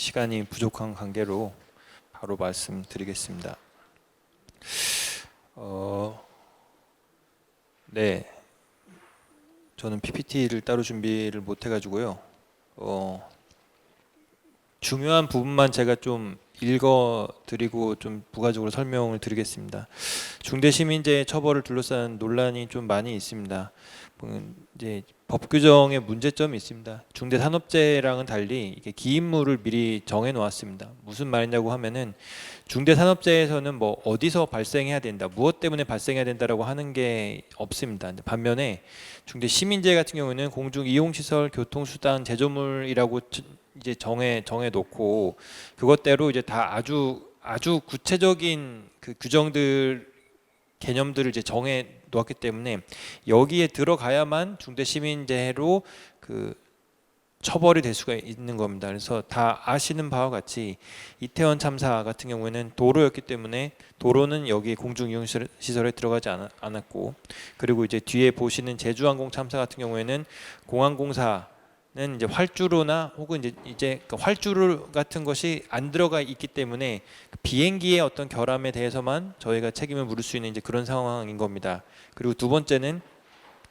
시간이 부족한 관계로 바로 말씀드리겠습니다. 어, 네, 저는 PPT를 따로 준비를 못 해가지고요. 어, 중요한 부분만 제가 좀 읽어드리고 좀 부가적으로 설명을 드리겠습니다. 중대시민재해 처벌을 둘러싼 논란이 좀 많이 있습니다. 음, 이제 법 규정에 문제점이 있습니다. 중대 산업재해랑은 달리 이게 기인물을 미리 정해 놓았습니다. 무슨 말이냐고 하면은 중대 산업재해에서는 뭐 어디서 발생해야 된다, 무엇 때문에 발생해야 된다라고 하는 게 없습니다. 반면에 중대 시민재해 같은 경우에는 공중 이용 시설, 교통 수단, 제조물이라고 이제 정해 정해 놓고 그것대로 이제 다 아주 아주 구체적인 그 규정들 개념들을 이제 정해 놓았기 때문에 여기에 들어가야만 중대 시민재해로 그 처벌이 될 수가 있는 겁니다. 그래서 다 아시는 바와 같이 이태원 참사 같은 경우에는 도로였기 때문에 도로는 여기 공중 이용 시설에 들어가지 않- 않았고 그리고 이제 뒤에 보시는 제주항공 참사 같은 경우에는 공항공사 는 이제 활주로나 혹은 이제 이제 그 활주로 같은 것이 안 들어가 있기 때문에 그 비행기의 어떤 결함에 대해서만 저희가 책임을 물을 수 있는 이제 그런 상황인 겁니다. 그리고 두 번째는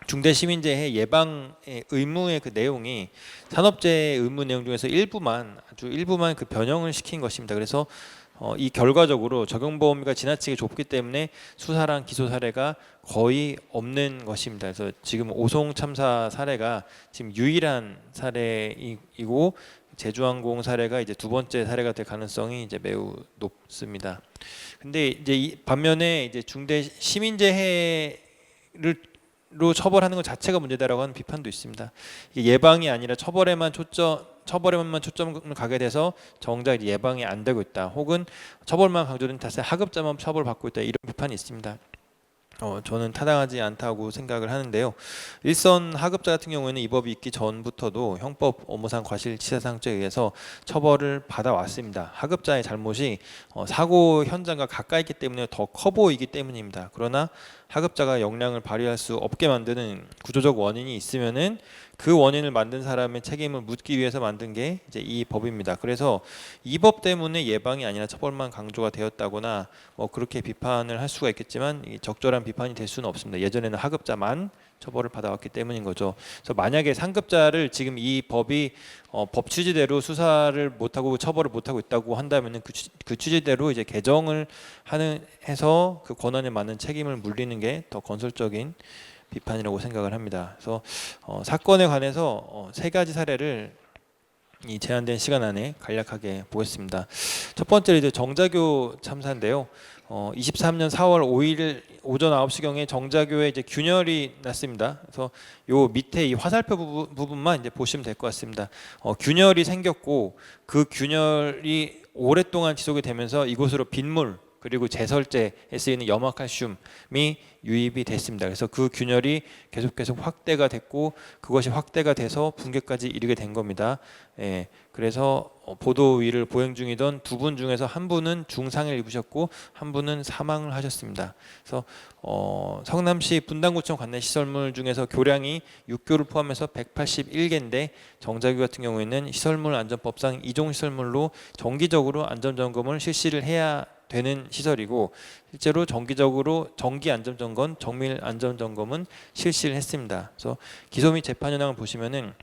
중대 시민재해 예방의 의무의 그 내용이 산업재해 의무 내용 중에서 일부만 아주 일부만 그 변형을 시킨 것입니다. 그래서 어, 이 결과적으로 적용 범위가 지나치게 좁기 때문에 수사랑 기소 사례가 거의 없는 것입니다. 그래서 지금 오송 참사 사례가 지금 유일한 사례이고 제주항공 사례가 이제 두 번째 사례가 될 가능성이 이제 매우 높습니다. 근데 이제 이 반면에 이제 중대 시민재해를 로 처벌하는 것 자체가 문제다라고 하는 비판도 있습니다. 예방이 아니라 처벌에만 초점 처벌에만 초점을 가게 돼서 정작 예방이 안 되고 있다. 혹은 처벌만 강조된 탓에 하급자만 처벌받고 있다. 이런 비판이 있습니다. 어, 저는 타당하지 않다고 생각을 하는데요. 일선 하급자 같은 경우에는 이 법이 있기 전부터도 형법 업무상 과실치사상죄에 의해서 처벌을 받아왔습니다. 하급자의 잘못이 어, 사고 현장과 가까이 있기 때문에 더 커 보이기 때문입니다. 그러나 하급자가 역량을 발휘할 수 없게 만드는 구조적 원인이 있으면은 그 원인을 만든 사람의 책임을 묻기 위해서 만든 게 이제 이 법입니다. 그래서 이 법 때문에 예방이 아니라 처벌만 강조가 되었다거나 뭐 그렇게 비판을 할 수가 있겠지만 이 적절한 비판이 될 수는 없습니다. 예전에는 하급자만 처벌을 받아왔기 때문인 거죠. 그래서 만약에 상급자를 지금 이 법이 어, 법 취지대로 수사를 못하고 처벌을 못하고 있다고 한다면은 그, 취, 그 취지대로 이제 개정을 하는 해서 그 권한에 맞는 책임을 물리는 게 더 건설적인 비판이라고 생각을 합니다. 그래서 어, 사건에 관해서 어, 세 가지 사례를 이 제한된 시간 안에 간략하게 보겠습니다. 첫 번째로 이제 정자교 참사인데요. 어, 23년 4월 5일 오전 9시경에 정자교에 이제 균열이 났습니다. 그래서 요 밑에 이 화살표 부분, 부분만 이제 보시면 될 것 같습니다. 어, 균열이 생겼고 그 균열이 오랫동안 지속이 되면서 이곳으로 빗물 그리고 제설제에 쓰이는 염화칼슘이 유입이 됐습니다. 그래서 그 균열이 계속 계속 확대가 됐고 그것이 확대가 돼서 붕괴까지 이르게 된 겁니다. 예, 그래서 어, 보도 위를 보행 중이던 두 분 중에서 한 분은 중상을 입으셨고 한 분은 사망을 하셨습니다. 그래서 어, 성남시 분당구청 관내 시설물 중에서 교량이 6교를 포함해서 181개인데 정자교 같은 경우에는 시설물 안전법상 이종 시설물로 정기적으로 안전 점검을 실시를 해야 되는 시설이고 실제로 정기적으로 정기 안전 점검, 정밀 안전 점검은 실시를 했습니다. 그래서 기소 및 재판 현황을 보시면은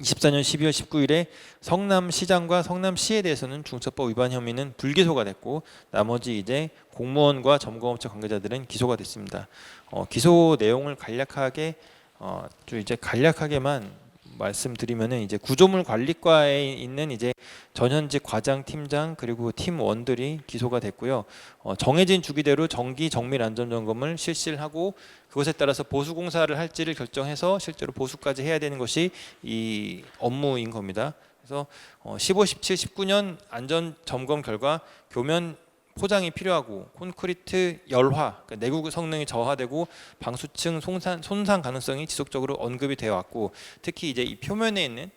24년 12월 19일에 성남시장과 성남시에 대해서는 중처법 위반 혐의는 불기소가 됐고 나머지 이제 공무원과 점검업체 관계자들은 기소가 됐습니다. 어, 기소 내용을 간략하게 어, 좀 이제 간략하게만 말씀드리면은 이제 구조물 관리과에 있는 이제 전현직 과장 팀장 그리고 팀원들이 기소가 됐고요. 어, 정해진 주기대로 정기 정밀 안전 점검을 실시를 하고 그것에 따라서 보수 공사를 할지를 결정해서 실제로 보수까지 해야 되는 것이 이 업무인 겁니다. 그래서 어, 15, 17, 19년 안전 점검 결과 교면 포장이 필요하고 콘크리트 열화, 그러니까 내구 성능이 저하되고 방수층 손상, 손상 가능성이 지속적으로 언급이 되어 왔고 특히 이제 이 표면에 있는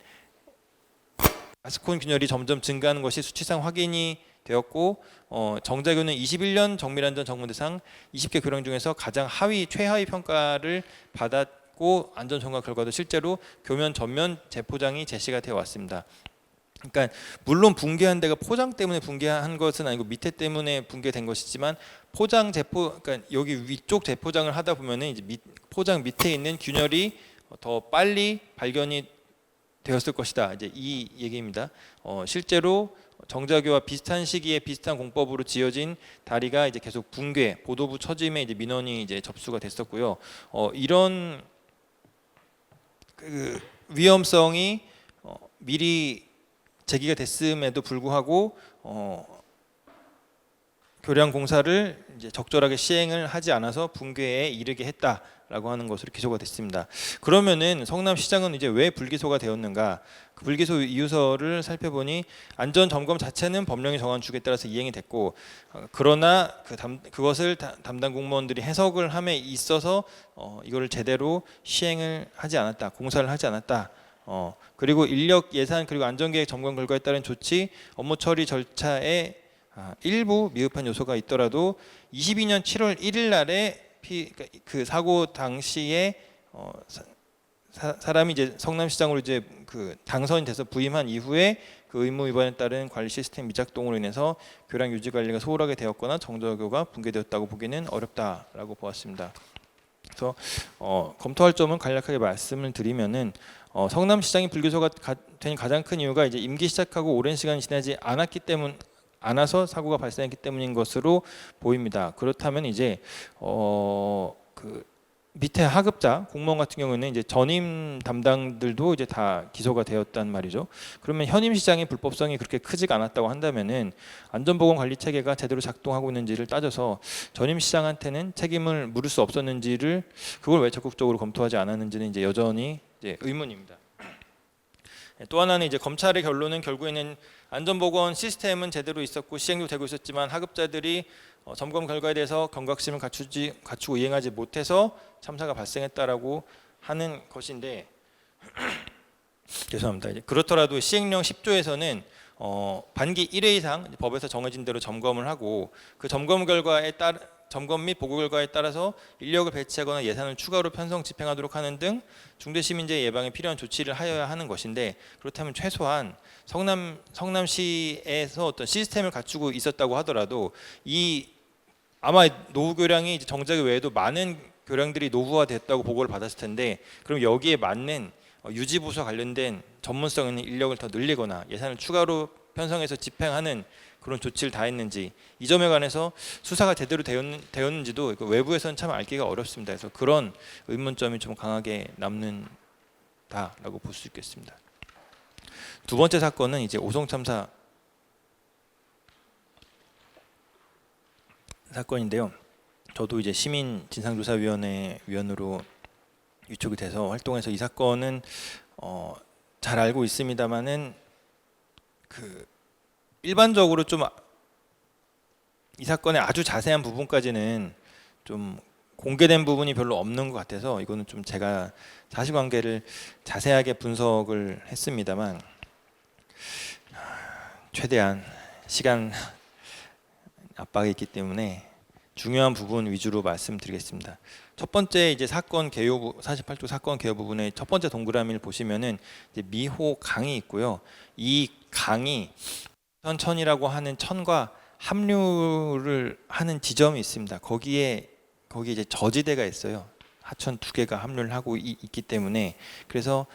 가스콘 균열이 점점 증가하는 것이 수치상 확인이 되었고 어, 정자교는 21년 정밀안전 점검 대상 20개 교량 중에서 가장 하위 최하위 평가를 받았고 안전 점검 결과도 실제로 교면 전면 재포장이 제시가 되어 왔습니다. 그러니까 물론 붕괴한 데가 포장 때문에 붕괴한 것은 아니고 밑에 때문에 붕괴된 것이지만 포장 재포 그러니까 여기 위쪽 재포장을 하다 보면은 이제 밑, 포장 밑에 있는 균열이 더 빨리 발견이 되었을 것이다. 이제 이 얘기입니다. 어, 실제로 정자교와 비슷한 시기에 비슷한 공법으로 지어진 다리가 이제 계속 붕괴, 보도부 처짐에 이제 민원이 이제 접수가 됐었고요. 어, 이런 그 위험성이 어, 미리 제기가 됐음에도 불구하고 어, 교량 공사를 이제 적절하게 시행을 하지 않아서 붕괴에 이르게 했다라고 하는 것으로 기소가 됐습니다. 그러면은 성남시장은 이제 왜 불기소가 되었는가? 그 불기소 이유서를 살펴보니 안전 점검 자체는 법령이 정한 축에 따라서 이행이 됐고 어, 그러나 그 담, 그것을 다- 담당 공무원들이 해석을 함에 있어서 어, 이거를 제대로 시행을 하지 않았다, 공사를 하지 않았다. 어, 그리고 인력 예산 그리고 안전계획 점검 결과에 따른 조치, 업무 처리 절차에 아, 일부 미흡한 요소가 있더라도 22년 7월 1일 날에 피, 그러니까 그 사고 당시에 어, 사, 사, 사람이 이제 성남시장으로 이제 그 당선이 돼서 부임한 이후에 그 의무 위반에 따른 관리 시스템 미작동으로 인해서 교량 유지 관리가 소홀하게 되었거나 정저교가 붕괴되었다고 보기는 어렵다라고 보았습니다. 그래서 어, 검토할 점은 간략하게 말씀을 드리면은 어, 성남시장이 불교소가 가, 된 가장 큰 이유가 이제 임기 시작하고 오랜 시간이 지나지 않았기 때문 않아서 사고가 발생했기 때문인 것으로 보입니다. 그렇다면 이제 어, 그 밑에 하급자 공무원 같은 경우는 이제 전임 담당들도 이제 다 기소가 되었단 말이죠. 그러면 현임 시장의 불법성이 그렇게 크지가 않았다고 한다면은 안전보건 관리 체계가 제대로 작동하고 있는지를 따져서 전임 시장한테는 책임을 물을 수 없었는지를 그걸 왜 적극적으로 검토하지 않았는지는 이제 여전히 이제 의문입니다. 또 하나는 이제 검찰의 결론은 결국에는 안전보건 시스템은 제대로 있었고 시행도 되고 있었지만 하급자들이 어, 점검 결과에 대해서 경각심을 갖추지 갖추고 이행하지 못해서 참사가 발생했다라고 하는 것인데 죄송합니다. 그렇더라도 시행령 10조에서는 어, 반기 1회 이상 법에서 정해진 대로 점검을 하고 그 점검 결과에 따라 점검 및 보고 결과에 따라서 인력을 배치하거나 예산을 추가로 편성 집행하도록 하는 등 중대 시민재해 예방에 필요한 조치를 하여야 하는 것인데 그렇다면 최소한 성남 성남시에서 어떤 시스템을 갖추고 있었다고 하더라도 이 아마 노후 교량이 정작 외에도 많은 교량들이 노후화됐다고 보고를 받았을 텐데 그럼 여기에 맞는 어, 유지 부서 관련된 전문성 있는 인력을 더 늘리거나 예산을 추가로 편성해서 집행하는 그런 조치를 다 했는지 이 점에 관해서 수사가 제대로 되었는, 되었는지도 그 외부에서는 참 알기가 어렵습니다. 그래서 그런 의문점이 좀 강하게 남는다라고 볼 수 있겠습니다. 두 번째 사건은 이제 오송 참사 사건인데요. 저도 이제 시민 진상조사위원회 위원으로 위촉이 돼서 활동해서 이 사건은 어, 잘 알고 있습니다만은 그 일반적으로 좀 이 사건의 아주 자세한 부분까지는 좀 공개된 부분이 별로 없는 것 같아서 이거는 좀 제가 사실관계를 자세하게 분석을 했습니다만 최대한 시간 압박이 있기 때문에 중요한 부분 위주로 말씀드리겠습니다. 첫 번째 이제 사건 개요 부- 48조 사건 개요 부분의 첫 번째 동그라미를 보시면은 미호 강이 있고요. 이 강이 천천이라고 하는 천과 합류를 하는 지점이 있습니다. 거기에 거기 이제 저지대가 있어요. 하천 두 개가 합류를 하고 이- 있기 때문에 그래서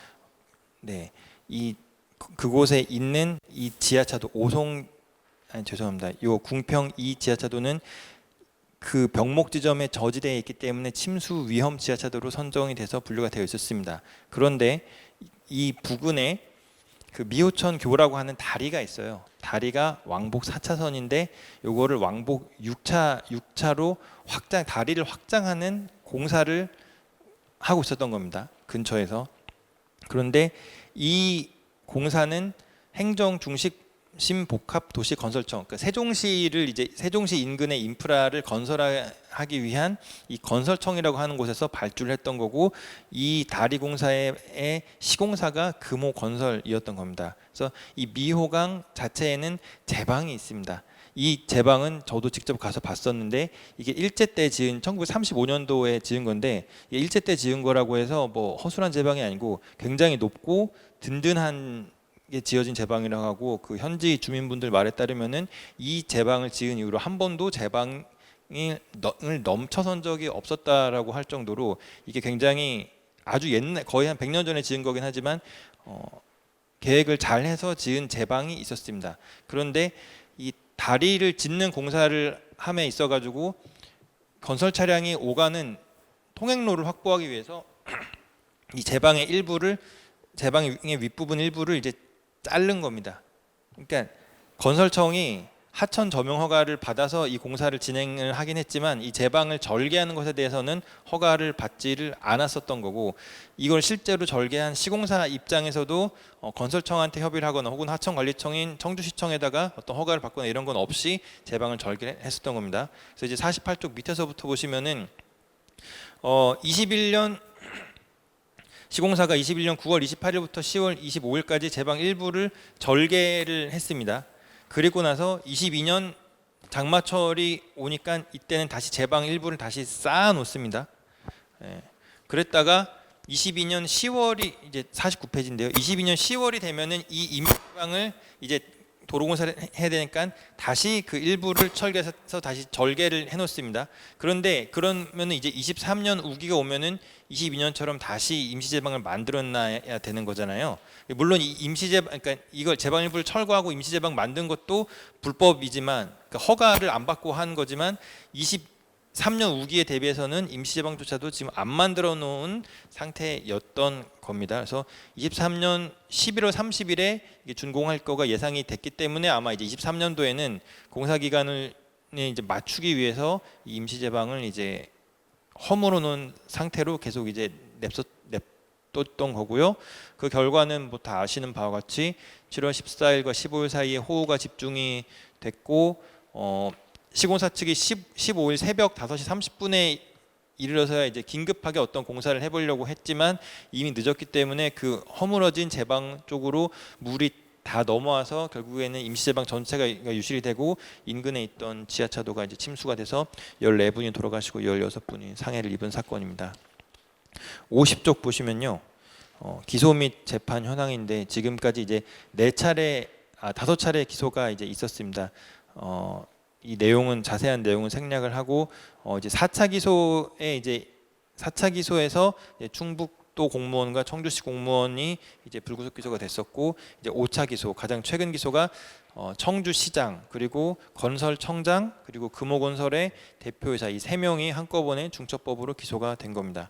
네. 이 그- 그곳에 있는 이 지하차도 오송 아니 죄송합니다. 요 궁평 이 지하차도는 그 병목 지점에 저지대에 있기 때문에 침수 위험 지하차도로 선정이 돼서 분류가 되어 있었습니다. 그런데 이 부근에 그 미호천 교라고 하는 다리가 있어요. 다리가 왕복 4차선인데 요거를 왕복 6차 6차로 확장 다리를 확장하는 공사를 하고 있었던 겁니다. 근처에서. 그런데 이 공사는 행정 중 심 복합 도시 건설청, 그러니까 세종시를 이제 세종시 인근의 인프라를 건설하기 위한 이 건설청이라고 하는 곳에서 발주를 했던 거고 이 다리 공사의 시공사가 금호 건설이었던 겁니다. 그래서 이 미호강 자체에는 제방이 있습니다. 이 제방은 저도 직접 가서 봤었는데 이게 일제 때 지은 1935년도에 지은 건데 일제 때 지은 거라고 해서 뭐 허술한 제방이 아니고 굉장히 높고 든든한 지어진 제방이라고 하고 그 현지 주민분들 말에 따르면은 이 제방을 지은 이후로 한 번도 제방을 을 넘쳐선 적이 없었다라고 할 정도로 이게 굉장히 아주 옛날 거의 한 100년 전에 지은 거긴 하지만 어, 계획을 잘 해서 지은 제방이 있었습니다. 그런데 이 다리를 짓는 공사를 함에 있어 가지고 건설 차량이 오가는 통행로를 확보하기 위해서 이 제방의 일부를 제방의 윗부분 일부를 이제 자른 겁니다. 그러니까 건설청이 하천 점용 허가를 받아서 이 공사를 진행을 하긴 했지만 이 제방을 절개하는 것에 대해서는 허가를 받지를 않았었던 거고 이걸 실제로 절개한 시공사 입장에서도 어, 건설청한테 협의를 하거나 혹은 하천관리청인 청주시청에다가 어떤 허가를 받거나 이런 건 없이 제방을 절개했었던 겁니다. 그래서 이제 48쪽 밑에서부터 보시면은 어 21년 시공사가 21년 9월 28일부터 10월 25일까지 제방 일부를 절개를 했습니다. 그리고 나서 22년 장마철이 오니까 이때는 다시 제방 일부를 다시 쌓아 놓습니다. 예. 그랬다가 22년 10월이 이제 49페이지인데요. 22년 10월이 되면은 이 임시방을 이제 도로공사를 해야 되니까 다시 그 일부를 철개해서 다시 절개를 해놓습니다. 그런데 그러면은 이제 23년 우기가 오면은 22년처럼 다시 임시제방을 만들어놔야 되는 거잖아요. 물론 이 임시제방, 그러니까 이걸 제방 일부를 철거하고 임시제방 만든 것도 불법이지만 그러니까 허가를 안 받고 한 거지만 23년 우기에 대비해서는 임시제방조차도 지금 안 만들어 놓은 상태였던 겁니다. 그래서 23년 11월 30일에 이게 준공할 거가 예상이 됐기 때문에 아마 이제 23년도에는 공사 기간을 이제 맞추기 위해서 이 임시제방을 이제 허물어 놓은 상태로 계속 이제 냅뒀, 냅뒀 던 거고요. 그 결과는 뭐 다 아시는 바와 같이 7월 14일과 15일 사이에 호우가 집중이 됐고 어, 시공사 측이 10, 15일 새벽 5시 30분에 이르러서야 이제 긴급하게 어떤 공사를 해보려고 했지만 이미 늦었기 때문에 그 허물어진 제방 쪽으로 물이 다 넘어와서 결국에는 임시제방 전체가 유실이 되고 인근에 있던 지하차도가 이제 침수가 돼서 14분이 돌아가시고 16분이 상해를 입은 사건입니다. 50쪽 보시면요. 어, 기소 및 재판 현황인데 지금까지 이제 네 차례 아 다섯 차례 기소가 이제 있었습니다. 어, 이 내용은 자세한 내용은 생략을 하고 어, 이제 4차 기소에 이제 4차 기소에서 이제 충북도 공무원과 청주시 공무원이 이제 불구속 기소가 됐었고 이제 5차 기소 가장 최근 기소가 어, 청주시장 그리고 건설청장 그리고 금호건설의 대표이사 이 세 명이 한꺼번에 중첩법으로 기소가 된 겁니다.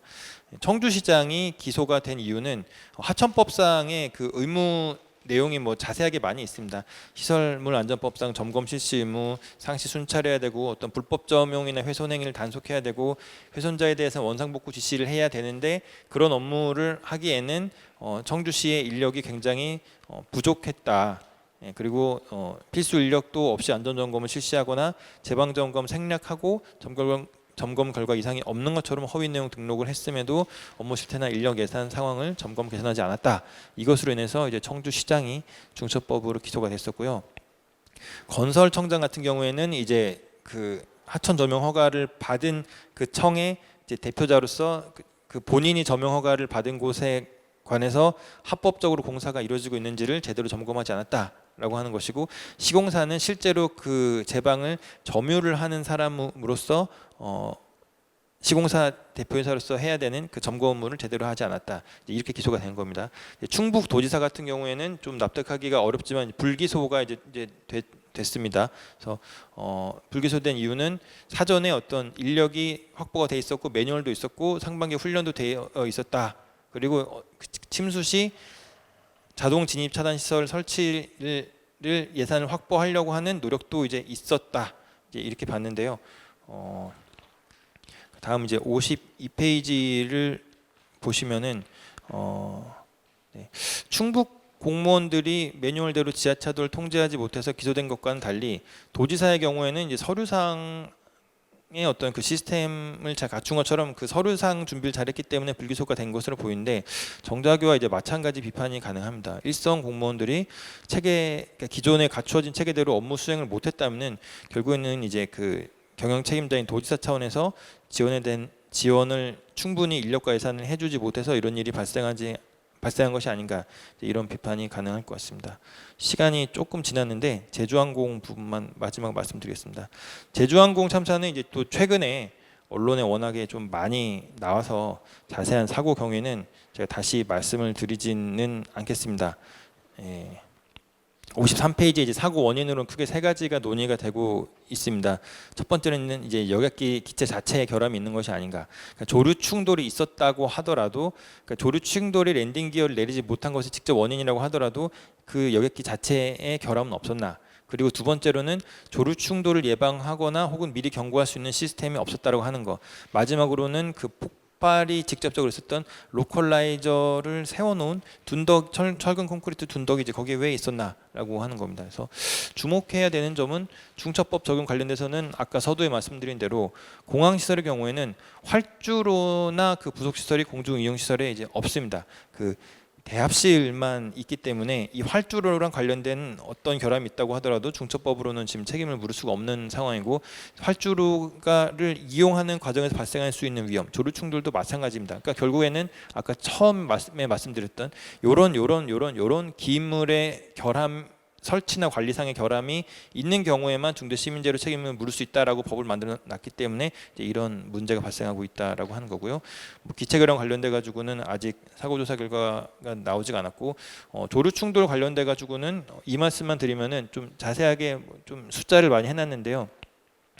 청주시장이 기소가 된 이유는 하천법상의 그 의무 내용이 뭐 자세하게 많이 있습니다. 시설물 안전법상 점검 실시 의무, 상시 순찰해야 되고 어떤 불법 점용이나 훼손 행위를 단속해야 되고 훼손자에 대해서 원상복구 지시를 해야 되는데 그런 업무를 하기에는 어, 청주시의 인력이 굉장히 어, 부족했다. 예, 그리고 어, 필수 인력도 없이 안전 점검을 실시하거나 제방 점검 생략하고 점검 점검 결과 이상이 없는 것처럼 허위 내용 등록을 했음에도 업무 실태나 인력 예산 상황을 점검 개선하지 않았다. 이것으로 인해서 이제 청주 시장이 중처법으로 기소가 됐었고요. 건설청장 같은 경우에는 이제 그 하천 점용 허가를 받은 그 청의 이제 대표자로서 그- 그 본인이 점용 허가를 받은 곳에 관해서 합법적으로 공사가 이루어지고 있는지를 제대로 점검하지 않았다 라고 하는 것이고 시공사는 실제로 그 제방을 점유를 하는 사람으로서 어 시공사 대표이사로서 해야 되는 그 점검 업무를 제대로 하지 않았다 이렇게 기소가 된 겁니다. 충북 도지사 같은 경우에는 좀 납득하기가 어렵지만 불기소가 이제, 이제 됐, 됐습니다. 그래서 어, 불기소된 이유는 사전에 어떤 인력이 확보가 돼 있었고 매뉴얼도 있었고 상반기 훈련도 되어 있었다. 그리고 어, 그 침수 시 자동 진입 차단 시설 설치를 예산을 확보하려고 하는 노력도 이제 있었다. 이제 이렇게 봤는데요. 어, 다음 이제 52페이지를 보시면은 어, 네. 충북 공무원들이 매뉴얼대로 지하차도를 통제하지 못해서 기소된 것과는 달리 도지사의 경우에는 이제 서류상 의 어떤 그 시스템을 잘 갖춘 것처럼 그 서류상 준비를 잘했기 때문에 불기소가 된 것으로 보이는데 정자교와 이제 마찬가지 비판이 가능합니다. 일선 공무원들이 체계 그러니까 기존에 갖추어진 체계대로 업무 수행을 못했다면은 결국에는 이제 그 경영 책임자인 도지사 차원에서 지원에 된 지원을 충분히 인력과 예산을 해주지 못해서 이런 일이 발생하지 발생한 것이 아닌가 이런 비판이 가능할 것 같습니다. 시간이 조금 지났는데 제주항공 부분만 마지막 말씀드리겠습니다. 제주항공 참사는 이제 또 최근에 언론에 워낙에 좀 많이 나와서 자세한 사고 경위는 제가 다시 말씀을 드리지는 않겠습니다. 예. 53페이지에 이제 사고 원인으로는 크게 세 가지가 논의가 되고 있습니다. 첫 번째는 이제 여객기 기체 자체에 결함이 있는 것이 아닌가. 그러니까 조류 충돌이 있었다고 하더라도 그러니까 조류 충돌이 랜딩 기어를 내리지 못한 것이 직접 원인이라고 하더라도 그 여객기 자체에 결함은 없었나. 그리고 두 번째로는 조류 충돌을 예방하거나 혹은 미리 경고할 수 있는 시스템이 없었다고 하는 거. 마지막으로는 그 폭 발이 직접적으로 있었던 로컬라이저를 세워놓은 둔덕 철, 철근 콘크리트 둔덕이 이제 거기에 왜 있었나라고 하는 겁니다. 그래서 주목해야 되는 점은 중처법 적용 관련돼서는 아까 서두에 말씀드린 대로 공항 시설의 경우에는 활주로나 그 부속 시설이 공중 이용 시설에 이제 없습니다. 그 대합실만 있기 때문에 이 활주로랑 관련된 어떤 결함이 있다고 하더라도 중처법으로는 지금 책임을 물을 수가 없는 상황이고 활주로가를 이용하는 과정에서 발생할 수 있는 위험, 조류 충돌도 마찬가지입니다. 그러니까 결국에는 아까 처음 말씀에 말씀드렸던 요런 요런 요런 요런 기물의 결함 설치나 관리상의 결함이 있는 경우에만 중대 시민죄로 책임을 물을 수 있다라고 법을 만들어 놨기 때문에 이런 문제가 발생하고 있다라고 하는 거고요. 뭐 기체 결함 관련돼 가지고는 아직 사고 조사 결과가 나오지가 않았고 어, 조류 충돌 관련돼 가지고는 이 말씀만 드리면은 좀 자세하게 뭐좀 숫자를 많이 해놨는데요.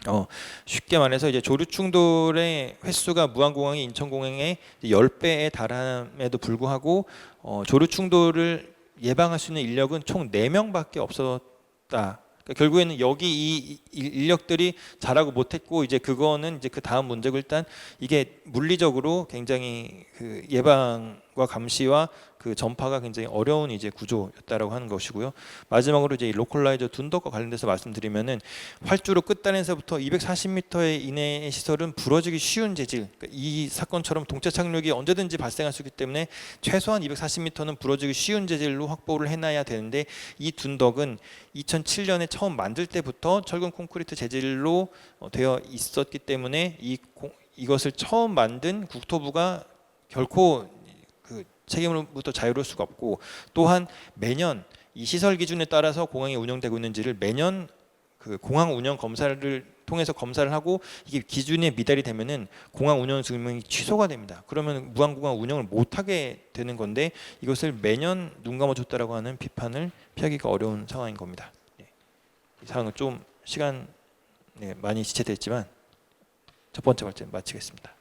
어, 쉽게 말해서 이제 조류 충돌의 횟수가 무안공항이 인천공항의 10배에 달함에도 불구하고 어, 조류 충돌을 예방할 수 있는 인력은 총 4명밖에 없었다. 그러니까 결국에는 여기 이 인력들이 잘하고 못했고 이제 그거는 이제 그 다음 문제고 일단 이게 물리적으로 굉장히 그 예방 과 감시와 그 전파가 굉장히 어려운 이제 구조였다라고 하는 것이고요. 마지막으로 이제 이 로컬라이저 둔덕과 관련돼서 말씀드리면은 활주로 끝단에서부터 240m 이내의 시설은 부러지기 쉬운 재질. 그러니까 이 사건처럼 동체 착륙이 언제든지 발생할 수 있기 때문에 최소한 240m는 부러지기 쉬운 재질로 확보를 해놔야 되는데 이 둔덕은 2007년에 처음 만들 때부터 철근 콘크리트 재질로 어, 되어 있었기 때문에 이 공- 이것을 처음 만든 국토부가 결코 그 책임으로부터 자유로울 수가 없고 또한 매년 이 시설 기준에 따라서 공항이 운영되고 있는지를 매년 그 공항 운영 검사를 통해서 검사를 하고 이게 기준에 미달이 되면은 공항 운영 증명이 취소가 됩니다. 그러면 무항공항 운영을 못 하게 되는 건데 이것을 매년 눈 감아줬다라고 하는 비판을 피하기가 어려운 상황인 겁니다. 네. 이 사항은 좀 시간 네, 많이 지체됐지만 첫 번째 발제 마치겠습니다.